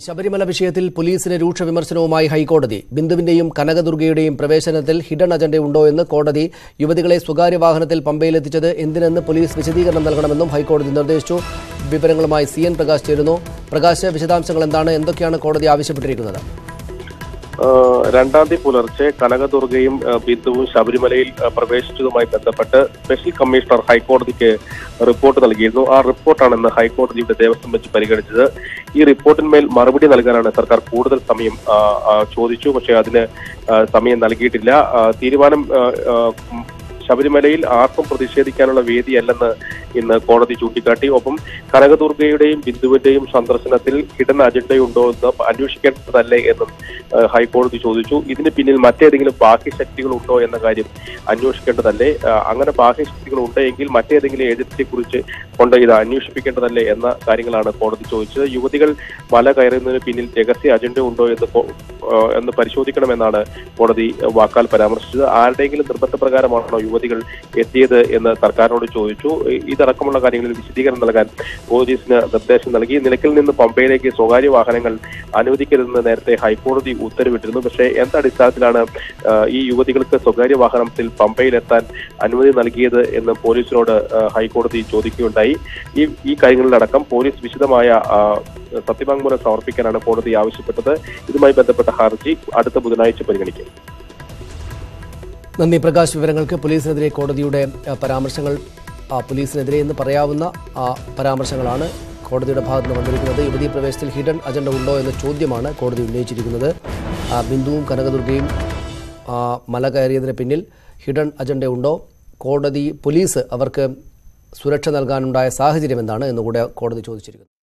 ശബരിമല വിഷയത്തിൽ പോലീസിന് രൂക്ഷ വിമർശനവുമായി ഹൈക്കോടതി. ബിന്ദുവിന്റെയും കനകദുർഗയുടെയും പ്രവേശനത്തിൽ ഹിഡൻ അജണ്ട ഉണ്ടോ എന്ന് കോടതി യുവതികളെ സ്വകാര്യ വാഹനത്തിൽ പമ്പയിലെത്തിച്ചത് എന്തിനെന്ന് പോലീസ് വിശദീകരണം നൽകണമെന്നും ഹൈക്കോടതി നിർദ്ദേശിച്ചു. വിവരങ്ങളുമായി സി എൻ പ്രകാശ് ചേരുന്നു. പ്രകാശ് വിശദാംശങ്ങൾ എന്താണ്? എന്തൊക്കെയാണ് കോടതി ആവശ്യപ്പെട്ടിരിക്കുന്നത്? രണ്ടാം തീയതി പുലർച്ചെ കനകദുർഗയും ബിന്ദുവും ശബരിമലയിൽ പ്രവേശിച്ചതുമായി ബന്ധപ്പെട്ട് സ്പെഷ്യൽ കമ്മീഷണർ ഹൈക്കോടതിക്ക് റിപ്പോർട്ട് നൽകിയിരുന്നു. ആ റിപ്പോർട്ടാണ് ഇന്ന് ഹൈക്കോടതിയുടെ ദേവസ്വം ബെഞ്ച് പരിഗണിച്ചത്. ഈ റിപ്പോർട്ടിന്മേൽ മറുപടി നൽകാനാണ് സർക്കാർ കൂടുതൽ സമയം ചോദിച്ചു. പക്ഷേ അതിന് സമയം നൽകിയിട്ടില്ല. തീരുമാനം ശബരിമലയിൽ ആർക്കും പ്രതിഷേധിക്കാനുള്ള വേദിയല്ലെന്ന് ഇന്ന് കോടതി ചൂണ്ടിക്കാട്ടി. ഒപ്പം കനകദുർഗയുടെയും ബിന്ദുവിന്റെയും സന്ദർശനത്തിൽ ഹിഡൻ അജണ്ടയുണ്ടോ എന്ന് അന്വേഷിക്കേണ്ടതല്ലേ എന്നും ഹൈക്കോടതി ചോദിച്ചു. ഇതിന് പിന്നിൽ മറ്റേതെങ്കിലും ബാഹ്യശക്തികൾ ഉണ്ടോ എന്ന കാര്യം അന്വേഷിക്കേണ്ടതല്ലേ? അങ്ങനെ ബാഹ്യ ശക്തികൾ ഉണ്ടെങ്കിൽ മറ്റേതെങ്കിലും ഏജൻസിയെ കുറിച്ച് കൊണ്ട് ഇത് അന്വേഷിപ്പിക്കേണ്ടതല്ലേ എന്ന കാര്യങ്ങളാണ് കോടതി ചോദിച്ചത്. യുവതികൾ മല കയറുന്നതിന് പിന്നിൽ രഹസ്യ അജണ്ട ഉണ്ടോ എന്ന് എന്ന് പരിശോധിക്കണമെന്നാണ് കോടതി വാക്കാൽ പരാമർശിച്ചത്. ആരുടെയെങ്കിലും നിർബന്ധപ്രകാരമാണോ യുവതികൾ എത്തിയത് എന്ന് സർക്കാരിനോട് ചോദിച്ചു. ഇതടക്കമുള്ള കാര്യങ്ങളിൽ വിശദീകരണം നൽകാൻ പോലീസിന് നിർദ്ദേശം നൽകി. നിലയ്ക്കിൽ നിന്ന് പമ്പയിലേക്ക് സ്വകാര്യ വാഹനങ്ങൾ അനുവദിക്കരുതെന്ന് നേരത്തെ ഹൈക്കോടതി ഉത്തരവിട്ടിരുന്നു. പക്ഷേ എന്തടിസ്ഥാനത്തിലാണ് ഈ യുവതികൾക്ക് സ്വകാര്യ വാഹനത്തിൽ പമ്പയിലെത്താൻ അനുമതി നൽകിയത് എന്ന് പോലീസിനോട് ഹൈക്കോടതി ചോദിക്കുകയുണ്ടായി. ഈ ഈ കാര്യങ്ങളിലടക്കം പോലീസ് വിശദമായ സത്യവാങ്മൂലം സമർപ്പിക്കാനാണ് കോടതി ആവശ്യപ്പെട്ടത്. ഇതുമായി ബന്ധപ്പെട്ട ഹർജി അടുത്ത ബുധനാഴ്ച പരിഗണിക്കും. നന്ദി പ്രകാശ്. വിവരങ്ങൾക്ക് പോലീസിനെതിരെ കോടതിയുടെ പരാമർശങ്ങൾ പോലീസിനെതിരെ എന്ന് പറയാവുന്ന പരാമർശങ്ങളാണ് കോടതിയുടെ ഭാഗത്ത് നിന്ന് വന്നിരിക്കുന്നത്. യുവതീ പ്രവേശത്തിൽ ഹിഡൻ അജണ്ട ഉണ്ടോ എന്ന ചോദ്യമാണ് കോടതി ഉന്നയിച്ചിരിക്കുന്നത്. ബിന്ദുവും കനകദുർഗയും മല കയറിയതിന് പിന്നിൽ ഹിഡൻ അജണ്ട ഉണ്ടോ? കോടതി പോലീസ് അവർക്ക് സുരക്ഷ നൽകാനുണ്ടായ സാഹചര്യം എന്താണ് എന്നുകൂടെ കോടതി ചോദിച്ചിരിക്കുന്നത്